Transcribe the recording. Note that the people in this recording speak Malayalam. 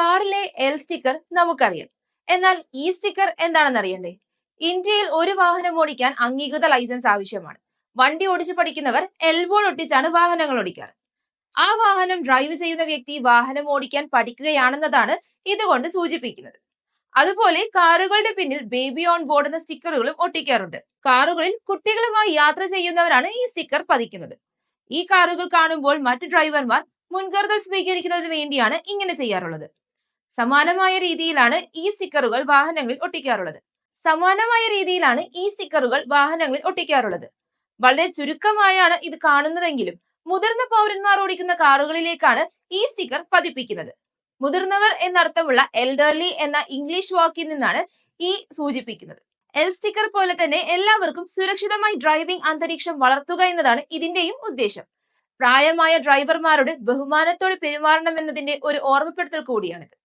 കാറിലെ എൽ സ്റ്റിക്കർ നമുക്കറിയാം. എന്നാൽ ഈ സ്റ്റിക്കർ എന്താണെന്ന് അറിയണ്ടേ? ഇന്ത്യയിൽ ഒരു വാഹനം ഓടിക്കാൻ അംഗീകൃത ലൈസൻസ് ആവശ്യമാണ്. വണ്ടി ഓടിച്ചു പഠിക്കുന്നവർ എൽബോർഡ് ഒട്ടിച്ചാണ് വാഹനങ്ങൾ ഓടിക്കാറ്. ആ വാഹനം ഡ്രൈവ് ചെയ്യുന്ന വ്യക്തി വാഹനം ഓടിക്കാൻ പഠിക്കുകയാണെന്നതാണ് ഇതുകൊണ്ട് സൂചിപ്പിക്കുന്നത്. അതുപോലെ കാറുകളുടെ പിന്നിൽ ബേബി ഓൺ ബോർഡ് എന്ന സ്റ്റിക്കറുകളും ഒട്ടിക്കാറുണ്ട്. കാറുകളിൽ കുട്ടികളുമായി യാത്ര ചെയ്യുന്നവരാണ് ഈ സ്റ്റിക്കർ പതിക്കുന്നത്. ഈ കാറുകൾ കാണുമ്പോൾ മറ്റു ഡ്രൈവർമാർ മുൻകരുതൽ സ്വീകരിക്കുന്നതിന് വേണ്ടിയാണ് ഇങ്ങനെ ചെയ്യാറുള്ളത്. സമാനമായ രീതിയിലാണ് ഈ സ്റ്റിക്കറുകൾ വാഹനങ്ങളിൽ ഒട്ടിക്കാറുള്ളത്. സമാനമായ രീതിയിലാണ് ഈ സ്റ്റിക്കറുകൾ വാഹനങ്ങളിൽ ഒട്ടിക്കാറുള്ളത്. വളരെ ചുരുക്കമായാണ് ഇത് കാണുന്നതെങ്കിലും മുതിർന്ന പൗരന്മാർ ഓടിക്കുന്ന കാറുകളിലേക്കാണ് ഈ സ്റ്റിക്കർ പതിപ്പിക്കുന്നത്. മുതിർന്നവർ എന്നർത്ഥമുള്ള എൽഡർലി എന്ന ഇംഗ്ലീഷ് വാക്കിൽ നിന്നാണ് ഈ സൂചിപ്പിക്കുന്നത്. എൽ സ്റ്റിക്കർ പോലെ തന്നെ എല്ലാവർക്കും സുരക്ഷിതമായി ഡ്രൈവിംഗ് അന്തരീക്ഷം വളർത്തുക എന്നതാണ് ഇതിന്റെയും ഉദ്ദേശം. പ്രായമായ ഡ്രൈവർമാരോട് ബഹുമാനത്തോടെ പെരുമാറണമെന്നതിന്റെ ഒരു ഓർമ്മപ്പെടുത്തൽ കൂടിയാണിത്.